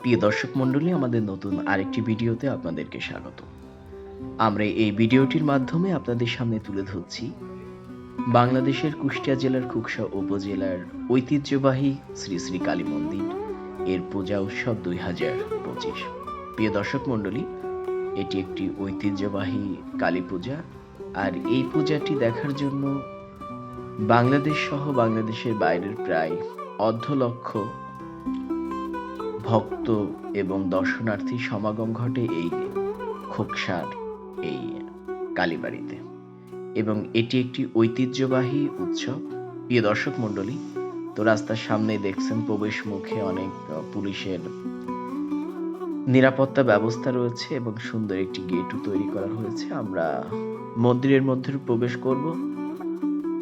প্রিয় দর্শক মণ্ডলী, আমাদের নতুন আরেকটি ভিডিওতে আপনাদেরকে স্বাগত। আমরা এই ভিডিওটির মাধ্যমে আপনাদের সামনে তুলে ধরছি বাংলাদেশের কুষ্টিয়া জেলার খুকসা উপজেলার ঐতিহ্যবাহী শ্রী শ্রী কালী মন্দির, এর পূজা উৎসব দুই হাজার পঁচিশ। প্রিয় দর্শক মণ্ডলী, এটি একটি ঐতিহ্যবাহী কালী পূজা, আর এই পূজাটি দেখার জন্য বাংলাদেশ সহ বাংলাদেশের বাইরের প্রায় অর্ধ লক্ষ ভক্ত এবং দর্শনার্থী সমাগম ঘটে এই খোকসার এই কালীবাড়িতে। এবং এটি একটি ঐতিহ্যবাহী উৎসব। প্রিয় দর্শক মণ্ডলী, তো রাস্তার সামনে দেখছেন প্রবেশ মুখে অনেক পুলিশের নিরাপত্তা ব্যবস্থা রয়েছে এবং সুন্দর একটি গেটও তৈরি করা হয়েছে। আমরা মন্দিরের মধ্যে প্রবেশ করব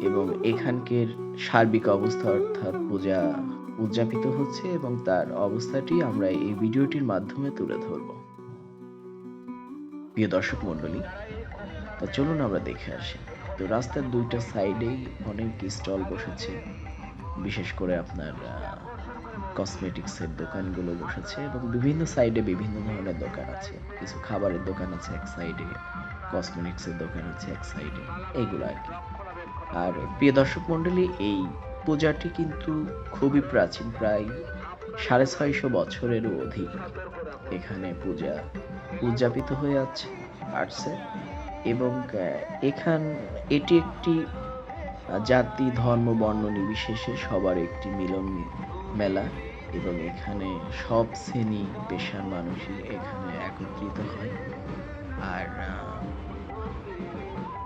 এবং এখানকার সার্বিক অবস্থা অর্থাৎ পূজা উদযাপিত হচ্ছে এবং তার অবস্থাটি আমরা এই ভিডিওটির মাধ্যমে তুলে ধরব। প্রিয় দর্শক মণ্ডলী, তা চলুন আমরা দেখে আসি। তো রাস্তার দুইটা সাইডেই অনেক স্টল বসেছে। বিশেষ করে আপনার কসমেটিক্সের দোকানগুলো বসেছে এবং বিভিন্ন সাইডে বিভিন্ন ধরনের দোকান আছে। কিছু খাবারের দোকান আছে এক সাইডে, কসমেটিক্সের দোকান আছে এক সাইডে। এইগুলো আর কি। আর প্রিয় দর্শক মণ্ডলী, এই পূজাটি কিন্তু খুবই প্রাচীন, প্রায় সাড়ে ছয়শো বছরেরও অধিক। এখানে পূজা উদযাপিত হয়ে আছে আসছে এবং এখান, এটি একটি জাতি, ধর্ম, বর্ণ নির্বিশেষে সবার একটি মিলন মেলা এবং এখানে সব শ্রেণি পেশার মানুষই এখানে একত্রিত হয়। আর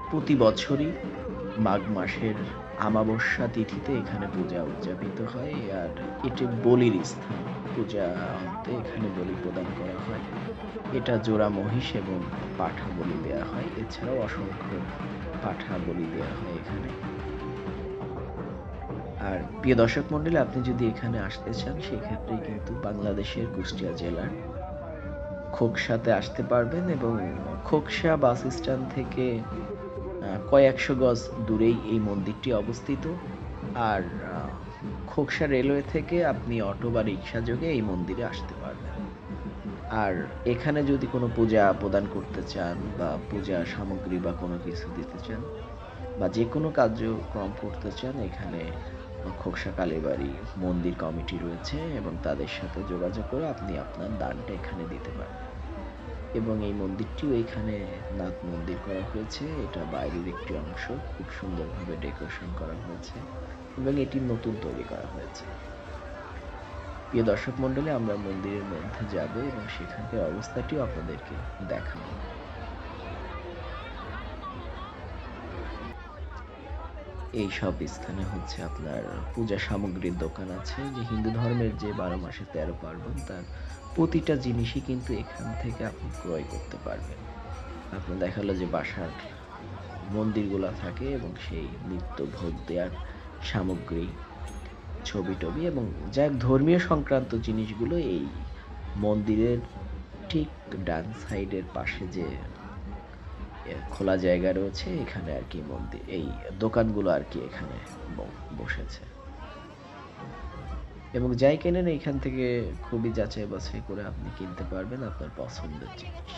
প্রতি বছরই মাঘ মাসের আমাবস্যা তিথিতে এখানে পূজা উদযাপিত হয় আর এটি বলির স্থান। পূজা অন্তে এখানে বলি প্রদান করা হয়। এটা জোড়া মহিষ এবং পাঠা বলি দেওয়া হয়। এছাড়াও অসংখ্য পাঠা বলি দেওয়া হয় এখানে। আর প্রিয় দর্শক মন্ডলী, আপনি যদি এখানে আসতে চান সেক্ষেত্রে কিন্তু বাংলাদেশের কুষ্টিয়া জেলার খোকসাতে আসতে পারবেন এবং খোকসা বাস স্ট্যান্ড থেকে কয়েকশো গজ দূরেই এই মন্দিরটি অবস্থিত। আর খোকসা রেলওয়ে থেকে আপনি অটো বা রিক্সা যোগে এই মন্দিরে আসতে পারবেন। আর এখানে যদি কোনো পূজা প্রদান করতে চান বা পূজা সামগ্রী বা কোনো কিছু দিতে চান বা যে কোনো কার্যক্রম করতে চান, এখানে খোকসা কালীবাড়ি মন্দির কমিটি রয়েছে এবং তাদের সাথে যোগাযোগ করে আপনি আপনার দানটা এখানে দিতে পারেন এবং এই মন্দিরটিও এখানে নাথ মন্দির করা হয়েছে। এটা বাইরের একটি অংশ। খুব সুন্দরভাবে ডেকোরেশন করা হয়েছে এবং এটি নতুন তৈরি করা হয়েছে। প্রিয় দর্শক মণ্ডলী, আমরা মন্দিরের মধ্যে যাব এবং সেখানকার অবস্থাটিও আপনাদেরকে দেখাবো। এই সব স্থানে হচ্ছে আপনার পূজা সামগ্রীর দোকান আছে। যে হিন্দু ধর্মের যে বারো মাসে তেরো পার্বণ, তার প্রতিটা জিনিসই কিন্তু এখান থেকে আপনি ক্রয় করতে পারবেন। আপনার দেখাল যে বাসার মন্দিরগুলো থাকে এবং সেই নিত্য ভোগ দেওয়ার সামগ্রী, ছবি টবি এবং যা ধর্মীয় সংক্রান্ত জিনিসগুলো এই মন্দিরের ঠিক ডান সাইডের পাশে যে খোলা জায়গা রয়েছে, এখানে আর কি মন্দির, এই দোকানগুলো আর কি এখানে বসেছে। এবং যাই কেনেন এখান থেকে খুবই যাচাই বাছাই করে আপনি কিনতে পারবেন আপনার পছন্দের জিনিস।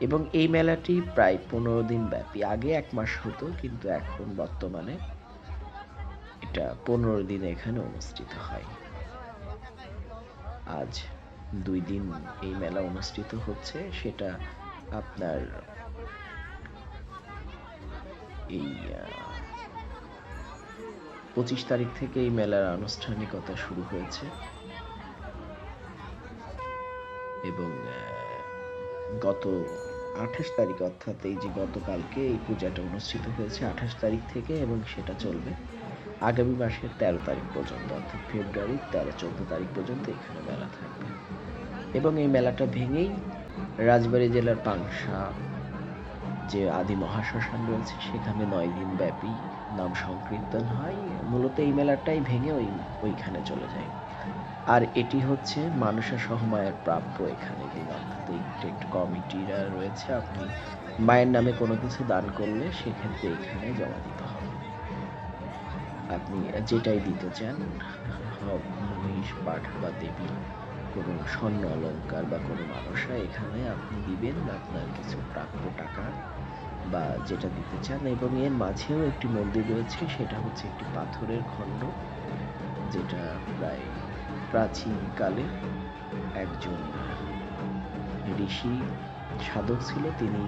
এবং এই মেলাটি প্রায় পনেরো দিন ব্যাপী। আগে এক মাস হতো, কিন্তু এখন বর্তমানে এটা পনেরো দিন এখানে অনুষ্ঠিত হয়। আজ দুই দিন এই মেলা অনুষ্ঠিত হচ্ছে। সেটা আপনার এই পঁচিশ তারিখ থেকে এই মেলার আনুষ্ঠানিকতা শুরু হয়েছে। এবং গত আঠাশ তারিখ অর্থাৎ এই যে গতকালকে এই পূজাটা অনুষ্ঠিত হয়েছে আঠাশ তারিখ থেকে এবং সেটা চলবে আগামী মাসের তেরো তারিখ পর্যন্ত অর্থাৎ ফেব্রুয়ারির তেরো চোদ্দ তারিখ পর্যন্ত এখানে মেলা থাকবে। এবং এই মেলাটা ভেঙেই রাজবাড়ী জেলার পাংশা যে আদি মহাশ্মশান রয়েছে সেখানে নয় দিন ব্যাপী নাম সংকীর্তন হয়, মূলত এই মেলাটাই ভেঙে ওই, ওইখানে চলে যায়। আর এটি হচ্ছে মানুষের সহমায়ের প্রাপ্য এখানে টেক্ট কমিটিরা রয়েছে। আপনি মায়ের নামে কোনো কিছু দান করলে সেক্ষেত্রে এখানে জমা দিতে হবে। আপনি যেটাই দিতে চান মহিষ পাঠ বা দেবী, কোনো স্বর্ণ অলংকার বা কোনো মানুষরা এখানে আপনি দিবেন, আপনার কিছু প্রাপ্য টাকা বা যেটা দিতে চান এবং এর মাঝেও একটি মন্দির রয়েছে, সেটা হচ্ছে একটি পাথরের খণ্ড, যেটা প্রায় প্রাচীনকালে একজন ঋষি সাধক ছিল। তিনি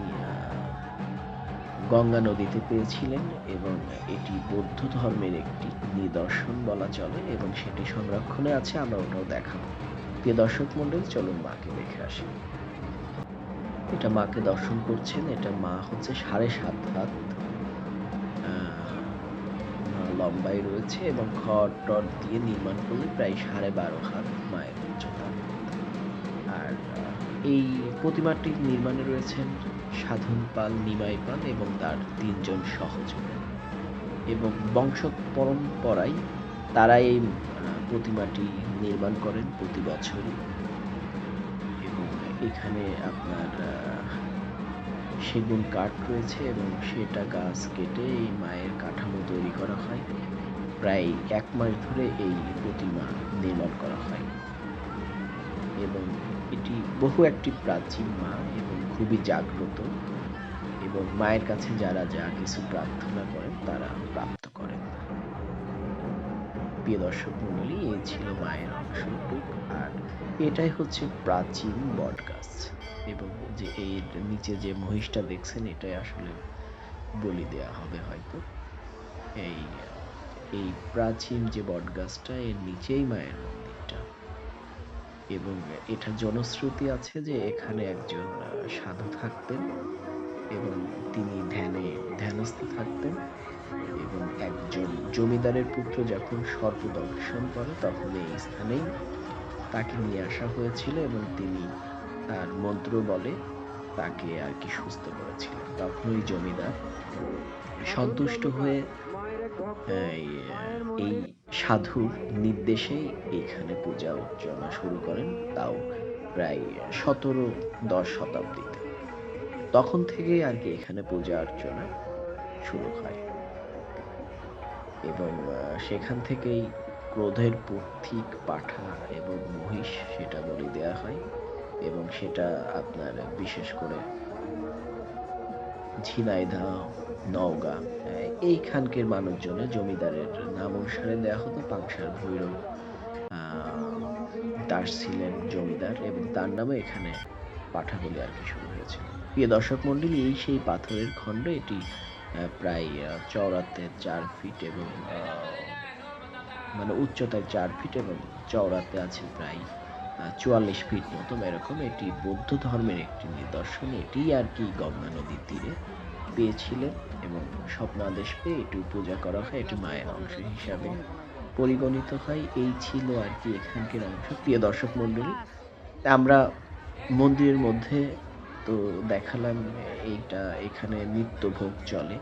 গঙ্গা নদীতে পেয়েছিলেন এবং এটি বৌদ্ধ ধর্মের একটি নিদর্শন বলা চলে এবং সেটি সংরক্ষণে আছে। আমরা ওটাও দেখাবো। প্রিয় দর্শক মন্ডল চলুন মাকে দেখে আসি। এটা মাকে দর্শন করছেন এটা মা হচ্ছে সাড়ে সাত হাত আহ, লম্বাই রয়েছে এবং খড় টট দিয়ে নির্মাণ করলে প্রায় সাড়ে বারো হাত মায়ের উচ্চতা। আর এই প্রতিমাটি নির্মাণে রয়েছেন সাধন পাল নিমাই পাল এবং তার তিনজন সহযোগী। এবং বংশ পরম্পরায় তারা এই প্রতিমাটি নির্মাণ করেন প্রতি বছরই। এখানে আপনার সেগুন কাঠ রয়েছে এবং সেটা গাছ কেটে এই মায়ের কাঠামো তৈরি করা হয়। প্রায় এক মাস ধরে এই প্রতিমা নির্মাণ করা হয়। এবং এটি বহু একটি প্রাচীন মা এবং খুবই জাগ্রত এবং মায়ের কাছে যারা যা কিছু প্রার্থনা করেন তারা প্রাপ্ত করেন। প্রিয় দর্শক মন্ডলী এই ছিল মায়ের অংশটুক এটাই হচ্ছে প্রাচীন বট গাছ এবং যে এর নিচে যে মহিষটা দেখছেন, এটাই আসলে বলি দেয়া হবে হয়তো। এই এই প্রাচীন যে বট গাছটা এর নিচেই মায়ের মন্দিরটা। এবং এটা জনশ্রুতি আছে যে এখানে একজন সাধু থাকতেন এবং তিনি ধ্যানে, ধ্যানস্থ থাকতেন এবং একজন জমিদারের পুত্র যখন সর্প দর্শন করে, তখন এই স্থানেই তাকে নিয়ে আসা হয়েছিল এবং তিনি তার মন্ত্র বলে তাকে আর কি সুস্থ করেছিলেন। তখন ওই জমিদার সন্তুষ্ট হয়ে, এই সাধুর নির্দেশে এখানে পূজা অর্চনা শুরু করেন, তাও প্রায় সতেরো দশ শতাব্দীতে। তখন থেকেই আর কি এখানে পূজা অর্চনা শুরু হয়। এবং সেখান থেকেই ক্রোধের পথিক পাঠা এবং মহিষ সেটা বলি দেয়া হয় এবং সেটা আপনার বিশেষ করে ঝিনাইদহ, নওগাঁ এইখানকার মানুষজনের জমিদারের নাম অনুসারে দেওয়া হতো। পাংশার ভৈরব দাস ছিলেন জমিদার এবং তার নামে এখানে পাঠা বলে আর কি শুরু হয়েছিল। প্রিয় দর্শক মন্ডলী এই সেই পাথরের খণ্ড, এটি প্রায় চওড়াতে চার ফিট এবং মানে উচ্চতায় চার ফিট এবং চওড়াতে আছে প্রায় চুয়াল্লিশ ফিট মতো এরকম এটি বৌদ্ধ ধর্মের একটি নিদর্শন। এটি আর কি গঙ্গা নদীর তীরে পেয়েছিলেন এবং স্বপ্নাদেশ পেয়ে এটি পূজা করা হয়, এটি মায়ের অংশ হিসাবে পরিগণিত হয়। এই ছিল আর কি এখানকার অংশ। প্রিয় দর্শক মণ্ডলী, আমরা মন্দিরের মধ্যে তো দেখালাম, এইটা এখানে নিত্য ভোগ চলে।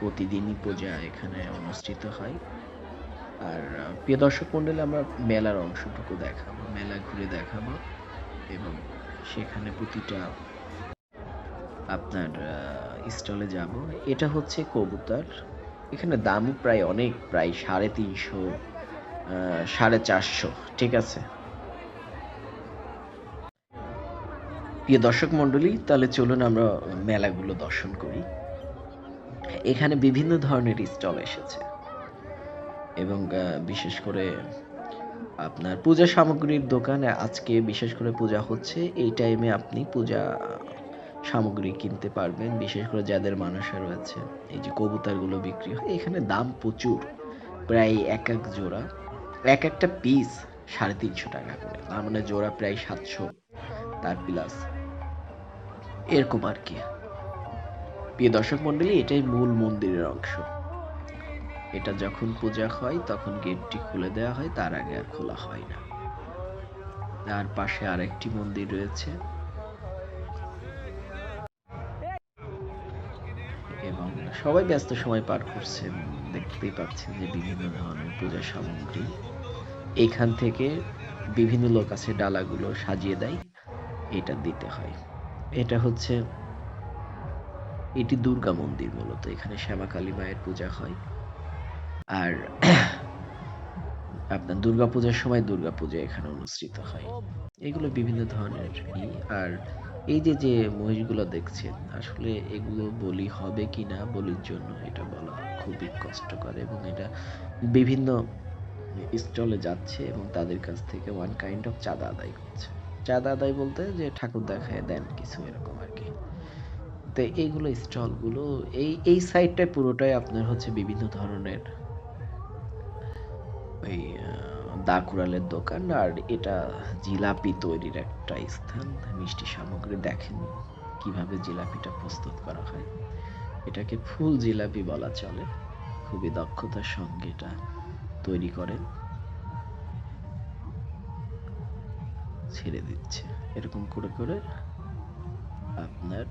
প্রতিদিনই পূজা এখানে অনুষ্ঠিত হয়। আর প্রিয় দর্শক মন্ডলী, আমরা মেলার অংশটুকু দেখাবো, মেলা ঘুরে দেখাবো এবং সেখানে প্রতিটা আপনার স্টলে যাব। এটা হচ্ছে কবুতর। এখানে দাম প্রায় অনেক, প্রায় সাড়ে তিনশো সাড়ে চারশো, ঠিক আছে? প্রিয় দর্শক মন্ডলী, তাহলে চলুন আমরা মেলাগুলো দর্শন করি। এখানে বিভিন্ন ধরনের স্টল এসেছে। এবং বিশেষ করে আপনার পূজা সামগ্রীর দোকানে আজকে বিশেষ করে পূজা হচ্ছে। এই টাইমে আপনি পূজা সামগ্রী কিনতে পারবেন, বিশেষ করে যাদের মানুষের রয়েছে। এই যে কবুতরগুলো বিক্রি হয়, এখানে দাম প্রচুর, প্রায় এক এক জোড়া। এক একটা পিস সাড়ে তিনশো টাকা করে। তার মানে জোড়া প্রায় সাতশো, তার প্লাস এরকম আর কি। প্রিয় দর্শক মন্ডলী, এটাই মূল মন্দিরের অংশ। এটা যখন পূজা হয়, তখন গেটটি খুলে দেওয়া হয়, তার আগে আর খোলা হয় না। তার পাশে আরেকটি মন্দির রয়েছে। এবং সবাই ব্যস্ত সময় পার করছেন, দেখতেই পাচ্ছেন যে বিভিন্ন ধরনের পূজা সামগ্রী। এখান থেকে বিভিন্ন লোক আছে, ডালাগুলো সাজিয়ে দেয়, এটা দিতে হয়। এটা হচ্ছে, এটি দুর্গা মন্দির মূলত, এখানে শ্যামা কালী মায়ের পূজা হয়। আর আপনার দুর্গাপূজার সময় দুর্গাপূজা এখানে অনুষ্ঠিত হয়। এগুলো বিভিন্ন ধরনের আর এই যে যে মহিষগুলো দেখছেন, আসলে এগুলো বলি হবে কি না বলির জন্য এটা বলা খুবই কষ্টকর এবং এটা বিভিন্ন স্টলে যাচ্ছে এবং তাদের কাছ থেকে ওয়ান কাইন্ড অফ চাঁদা আদায় করছে। চাঁদা আদায় বলতে যে ঠাকুর দেখায় দেন কিছু এরকম আর কি। তো এইগুলো স্টলগুলো, এই এই সাইডটায় পুরোটাই আপনার হচ্ছে বিভিন্ন ধরনের ওই দা কুড়ালের দোকান আর এটা জিলাপি তৈরির একটা স্থান। মিষ্টি সামগ্রী দেখেন কীভাবে জিলাপিটা প্রস্তুত করা হয়। এটাকে ফুল জিলাপি বলা চলে। খুবই দক্ষতার সঙ্গে এটা তৈরি করেন। ছেড়ে দিচ্ছে। এরকম করে করে আপনার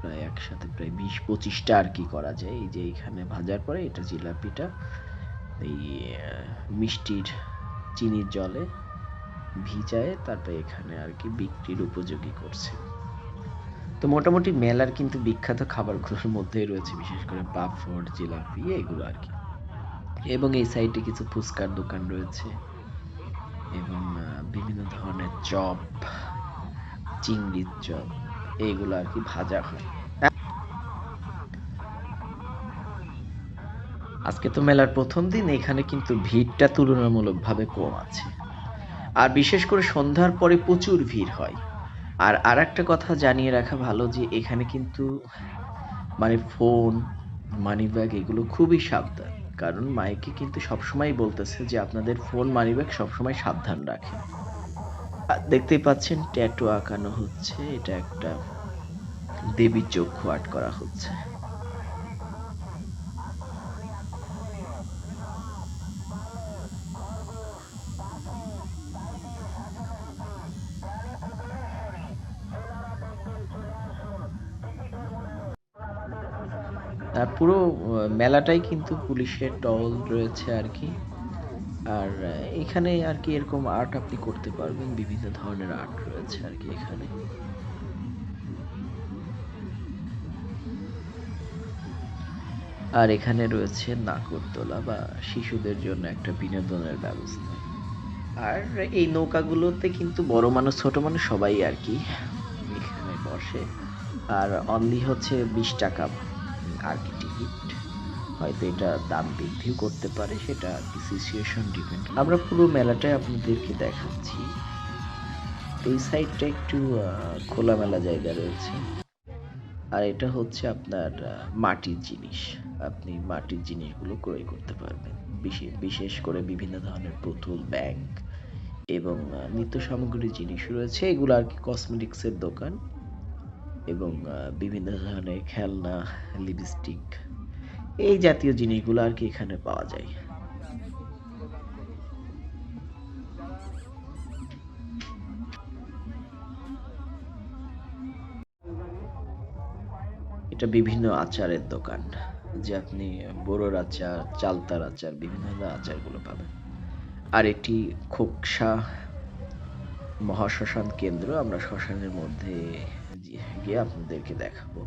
প্রায় একসাথে প্রায় বিশ পঁচিশটা আর কি করা যায়। এই যে এইখানে ভাজার পরে এটা জিলাপিটা এই মিষ্টির চিনির জলে ভিজায় তারপরে এখানে আর কি বিক্রির উপযোগী করছে। তো মোটামুটি মেলার কিন্তু বিখ্যাত খাবারগুলোর মধ্যেই রয়েছে, বিশেষ করে পাপড়, জিলাপি, এগুলো আর কি। এবং এই সাইডে কিছু ফুচকার দোকান রয়েছে এবং বিভিন্ন ধরনের চপ, চিংড়ির চপ এইগুলো আর কি ভাজা হয়। আজকে তো মেলার প্রথম দিন, এখানে কিন্তু ভিড়টা তুলনামূলকভাবে কম আছে। আর বিশেষ করে সন্ধ্যার পরে প্রচুর ভিড় হয়। আর আর একটা কথা জানিয়ে রাখা ভালো যে, এখানে কিন্তু মানে ফোন মানি ব্যাগ এগুলো খুবই সাবধান। কারণ মাইকে কিন্তু সবসময় বলতেছে যে, আপনাদের ফোন মানি ব্যাগ সবসময় সাবধান রাখেন। দেখতেই পাচ্ছেন, ট্যাটু আঁকানো হচ্ছে, এটা একটা দেবীর চক্ষু আর্ট করা হচ্ছে। পুরো মেলাটাই কিন্তু পুলিশের টহল রয়েছে আর কি। আর এখানে আর কি এরকম আর্ট আপনি করতে পারবেন, বিভিন্ন ধরনের আর্ট রয়েছে আর কি এখানে। আর এখানে রয়েছে নাগরদোলা বা শিশুদের জন্য একটা বিনোদনের ব্যবস্থা। আর এই নৌকাগুলোতে কিন্তু বড় মানুষ, ছোট মানুষ সবাই আর কি এখানে বসে। আর অনলি হচ্ছে বিশ টাকা। আর কি টিকিট। হয়তো এটা দাম বৃদ্ধিও করতে পারে, সেটা সিচুয়েশন ডিপেন্ড আমরা পুরো মেলাটাই আপনাদেরকে দেখাচ্ছি। এই সাইডটা একটু খোলামেলা জায়গা রয়েছে। আর এটা হচ্ছে আপনার মাটির জিনিস। আপনি মাটির জিনিসগুলো ক্রয় করতে পারবেন। বিশে- বিশেষ করে বিভিন্ন ধরনের পুতুল, ব্যাংক এবং নিত্য সামগ্রীর জিনিস রয়েছে। এগুলো আর কি কসমেটিক্সের দোকান। এবং বিভিন্ন ধরনের খেলনা লিপস্টিক এই জাতীয় জিনিসগুলো আর কি এখানে পাওয়া যায়। এটা বিভিন্ন আচারের দোকান, যে আপনি বড়োর আচার, চালতার আচার, বিভিন্ন ধরনের আচারগুলো পাবেন। আর এটি খোকসা মহাশ্মশান কেন্দ্র আমরা শ্মশানের মধ্যে গিয়ে- আপনাদেরকে দেখাবো।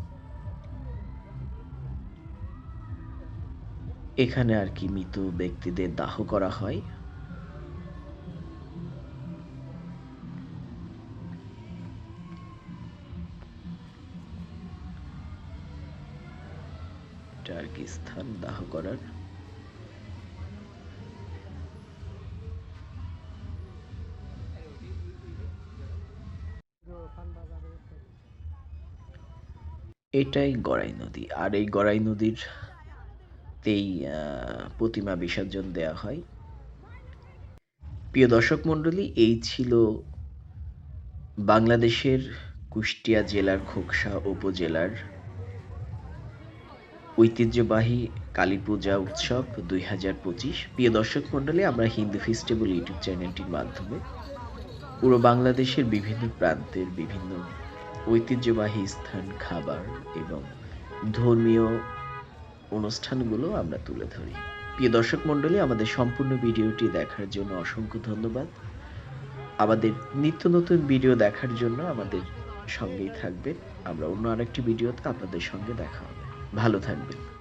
এখানে আর কি মৃত ব্যক্তিদের দাহ করা হয়। আর কি স্থান দাহ করার। এটাই গড়াই নদী। আর এই গড়াই নদীর তেই প্রতিমা বিসর্জন দেয়া হয়। প্রিয় দর্শক মণ্ডলী, এই ছিল বাংলাদেশের কুষ্টিয়া জেলার খোকসা উপজেলার ঐতিহ্যবাহী কালী পূজা উৎসব দুই হাজার পঁচিশ। প্রিয় দর্শক মণ্ডলী, আমরা হিন্দু ফেস্টিভ্যাল ইউটিউব চ্যানেলটির মাধ্যমে পুরো বাংলাদেশের বিভিন্ন প্রান্তের বিভিন্ন ঐতিহ্যবাহী স্থান, খাবার এবং ধর্মীয় অনুষ্ঠানগুলো আমরা তুলে ধরি। প্রিয় দর্শক মণ্ডলী, আমাদের সম্পূর্ণ ভিডিওটি দেখার জন্য অসংখ্য ধন্যবাদ। আমাদের নিত্য নতুন ভিডিও দেখার জন্য আমাদের সঙ্গেই থাকবেন। আমরা অন্য আরেকটি ভিডিওতে আপনাদের সঙ্গে দেখা হবে। ভালো থাকবেন।